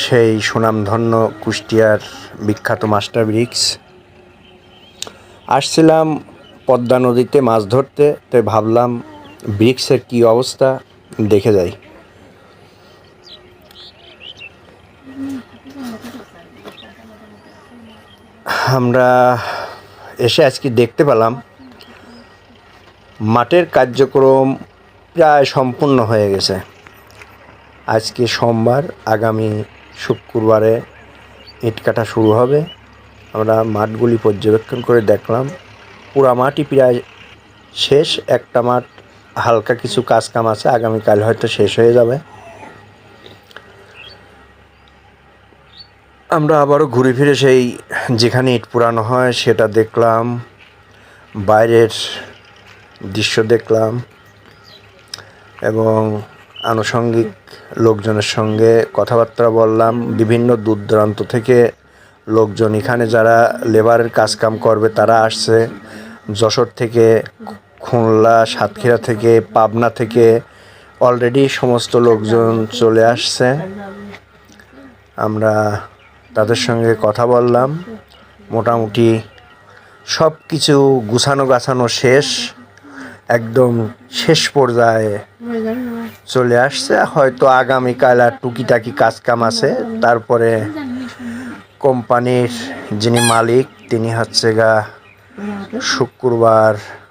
সেই সুনামধন্য কুষ্টিয়ার বিখ্যাত মাস্টার ব্রিক্স আসছিলাম পদ্মা নদীতে মাছ ধরতে তাই ভাবলাম ব্রিক্সের কী অবস্থা দেখে যাই। আমরা এসে আজকে দেখতে পেলাম, মাঠের কার্যক্রম প্রায় সম্পূর্ণ হয়ে গেছে। আজকে সোমবার, আগামী শুক্রবারে ইট কাটা শুরু হবে। আমরা মাঠগুলি পর্যবেক্ষণ করে দেখলাম। পুরা মাঠই প্রায় শেষ, একটা মাঠ হালকা কিছু কাজ কাম আছে, আগামীকাল হয়তো শেষ হয়ে যাবে। আমরা আবারও ঘুরে ফিরে সেই যেখানে ইট পুরানো হয়, সেটা দেখলাম। বাইরের দৃশ্য দেখলাম। এবং আনুষঙ্গিক লোকজনের সঙ্গে কথাবার্তা বললাম, বিভিন্ন দূর দূরান্ত থেকে লোকজন, এখানে যারা লেবারের কাজকাম করবে তারা আসছে। যশোর থেকে, খুলনা, সাতক্ষীরা থেকে, পাবনা থেকে অলরেডি সমস্ত লোকজন চলে আসছে। আমরা তাদের সঙ্গে কথা বললাম। মোটামুটি সব কিছু গুছানো গাছানো শেষ। একদম শেষ পর্যায়ে চলে আসছে। হয়তো আগামীকাল আর টুকিটাকি কাজ কাম আছে। তারপরে কোম্পানির যিনি মালিক, তিনি হচ্ছে গা শুক্রবার